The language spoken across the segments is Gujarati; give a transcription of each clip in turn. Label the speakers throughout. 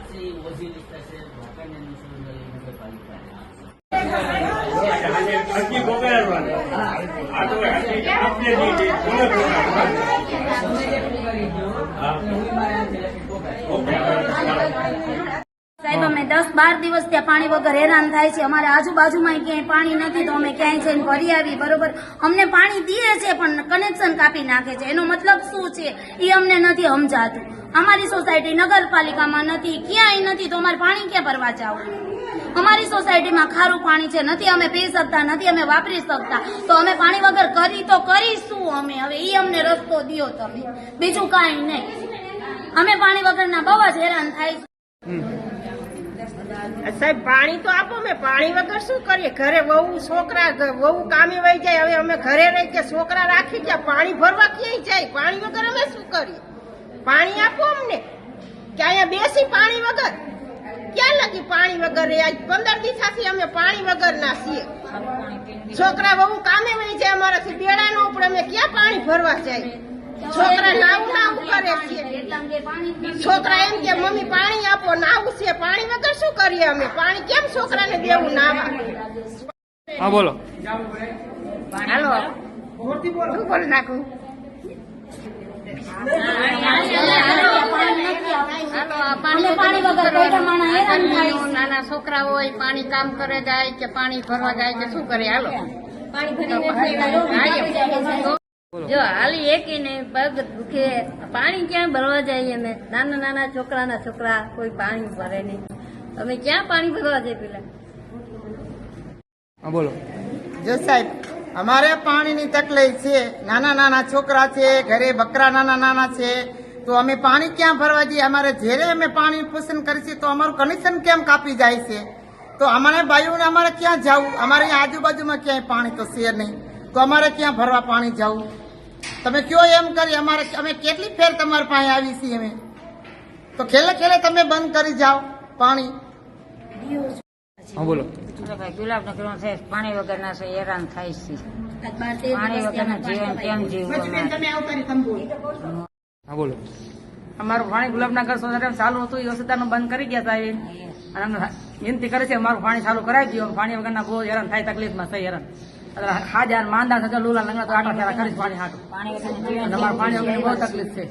Speaker 1: આપસી વઝીર થશે ભાખંડની સુંદર
Speaker 2: નગરપાલિકા ઓકે દસ બાર દિવસ ત્યાં પાણી વગર હેરાન થાય છે. અમારે આજુબાજુમાં ક્યાંય પાણી નથી તો અમે ક્યાંય જઈને ભરી આવી, બરોબર? અમને પાણી દીએ છે પણ કનેક્શન કાપી નાખે છે. એનો મતલબ શું છે? એ અમને નથી સમજાતું. અમારી સોસાયટી નગરપાલિકામાં નથી, ક્યાંય નથી તો અમારે પાણી ક્યાં ભરવા જવું? અમારી સોસાયટીમાં ખારું પાણી છે. નથી અમે પી શકતા, નથી અમે વાપરી શકતા. તો અમે પાણી વગર કરી તો કરીશું અમે. હવે એ અમને રસ્તો દ્યો તમે. બીજું કાંઈ નહીં. અમે પાણી વગરના બહુ જ હેરાન થાય છે.
Speaker 3: સાહેબ, પાણી તો આપો, મેં પાણી વગર શું કરીએ? ઘરે વહુ, છોકરા વહુ કામે વહી જાય. હવે અમે ઘરે રહી કે છોકરા રાખી ગયા, પાણી ભરવા ક્યાંય જાય? પાણી વગર અમે શું કરીએ? પાણી આપો અમને. કે અહીંયા બેસી પાણી વગર? ક્યાં લગી પાણી વગર? આજ પંદર દિવસથી અમે પાણી વગર ના છીએ. છોકરા, વહુ કામે વહી જાય, અમારાથી બેડા નો ઉપડે. અમે ક્યાં પાણી ભરવા જાય? છોકરા નાવું નાવું કરે છે. છોકરા એમ કે મમ્મી પાણી આપો નાવું છે. પાણી વગર શું કરીએ અમે? પાણી કેમ છોકરાને દેવું નાવા?
Speaker 4: હા બોલો.
Speaker 3: હાલો. બોલી નાખું?
Speaker 2: પાણી.
Speaker 3: નાના છોકરા હોય પાણી કામ કરે જાય કે પાણી ભરવા જાય કે શું કરે? હાલો.
Speaker 5: જો હાલી એકી નહીં પગ દુખે પાણી ક્યાં ભરવા જઈએ અમે? નાના નાના છોકરાના છોકરા કોઈ પાણી ભરે નહીં. અમે ક્યાં પાણી ભરવા જઈએ પેલા?
Speaker 4: બોલો.
Speaker 6: જો સાહેબ અમારે પાણીની તકલીફ છે નાના નાના છોકરા છે ઘરે બકરા નાના નાના છે તો અમે પાણી ક્યાં ભરવા જઈએ? અમારે જ્યારે અમે પાણી પસંદ કરીએ તો અમારું કનેક્શન કેમ કાપી જાય છે? તો અમારે ભાઈઓને અમારે ક્યાં જવું? અમારે આજુબાજુમાં ક્યાંય પાણી તો છે નહીં. તો અમારે ક્યાં ભરવા પાણી જવું? તમે કયો એમ કરી અમારે અમે કેટલી ફેર તમારી પાસે આવી છીએ અમે? તો ખેલે ખેલે તમે બંધ કરી જાઓ પાણી.
Speaker 4: હા બોલો.
Speaker 7: ગુલાબ નો કિલો છે પાણી વગર ના છે હેરાન થાય છે. પાણી વગર ના જીવન કેમ જીવવું
Speaker 4: હા બોલો.
Speaker 8: અમારું પાણી ગુલાબનગર સોસાયટી ચાલુ હતું એ વસ્તુ બંધ કરી ગયા સાહેબ અને અમે વિનંતી કરે છે અમારું પાણી ચાલુ કરાવી દો પાણી વગરના બહુ હેરાન થાય તકલીફમાં થઈ હેરાન. હાજર માંદા થતા લુલા લંગડા તો આટલા ફેરા કરીશ પાણી હાટું.
Speaker 7: પાણી વગર
Speaker 8: અમારું પાણી વગરની બહુ તકલીફ છે.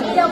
Speaker 2: અત્યારે